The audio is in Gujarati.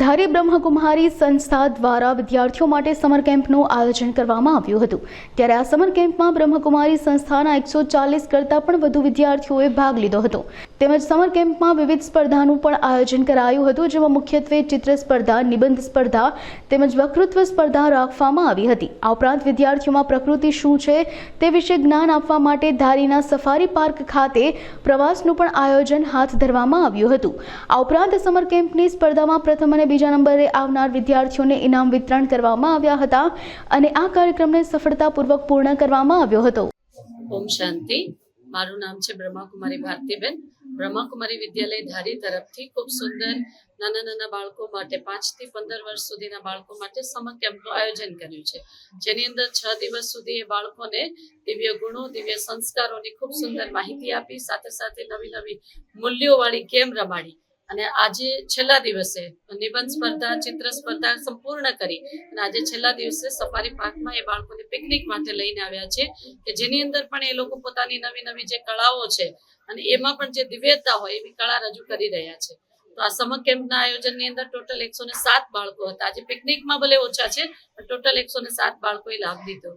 ધારી બ્રહ્મકુમારી સંસ્થા દ્વારા વિદ્યાર્થીઓ માટે સમર કેમ્પનું આયોજન કરવામાં આવ્યું હતું. ત્યારે આ સમર કેમ્પમાં બ્રહ્મકુમારી સંસ્થાના એકસો ચાલીસ કરતાં પણ વધુ વિદ્યાર્થીઓએ ભાગ લીધો હતો. તેમજ સમર કેમ્પમાં વિવિધ સ્પર્ધાનું પણ આયોજન કરાયું હતું, જેમાં મુખ્યત્વે ચિત્ર સ્પર્ધા, નિબંધ સ્પર્ધા તેમજ વક્તૃત્વ સ્પર્ધા રાખવામાં આવી હતી. આ ઉપરાંત વિદ્યાર્થીઓમાં પ્રકૃતિ શું છે તે વિશે જ્ઞાન આપવા માટે ધારીના સફારી પાર્ક ખાતે પ્રવાસનું પણ આયોજન હાથ ધરવામાં આવ્યું હતું. આ ઉપરાંત સમર કેમ્પની સ્પર્ધામાં પ્રથમ અને બીજા નંબરે આવનાર વિદ્યાર્થીઓને ઇનામ વિતરણ કરવામાં આવ્યા હતા અને આ કાર્યક્રમને સફળતાપૂર્વક પૂર્ણ કરવામાં આવ્યો હતો. ઓમ શાંતિ. મારું નામ છે બ્રહ્માકુમારી ભારતીબેન. બ્રહ્માકુમારી વિદ્યાલય ધારી તરફથી ખૂબ સુંદર નાના નાના બાળકો માટે પાંચથી પંદર વર્ષ સુધીના બાળકો માટે સમર કેમ્પનું આયોજન કર્યું છે. જેની અંદર છ દિવસ સુધી એ બાળકોને દિવ્ય ગુણો, દિવ્ય સંસ્કારોની ખૂબ સુંદર માહિતી આપી, સાથે સાથે નવી નવી મૂલ્યોવાળી ગેમ રમાડી. અને આજે છેલ્લા દિવસે નિબંધ સ્પર્ધા, ચિત્ર સ્પર્ધા સંપૂર્ણ કરી અને આજે છેલ્લા દિવસે સફારી પાર્કમાં એ બાળકોને પિકનિક માટે લઈને આવ્યા છે કે જેની અંદર પણ એ લોકો પોતાની નવી નવી જે કળાઓ છે અને એમાં પણ જે દિવ્યતા હોય એવી કળા રજૂ કરી રહ્યા છે. તો આ સમર કેમ્પના આયોજનની અંદર ટોટલ એકસો ને સાત બાળકો હતા. આજે પિકનિકમાં ભલે ઓછા છે, પણ ટોટલ એકસો ને સાત બાળકોએ લાભ લીધો.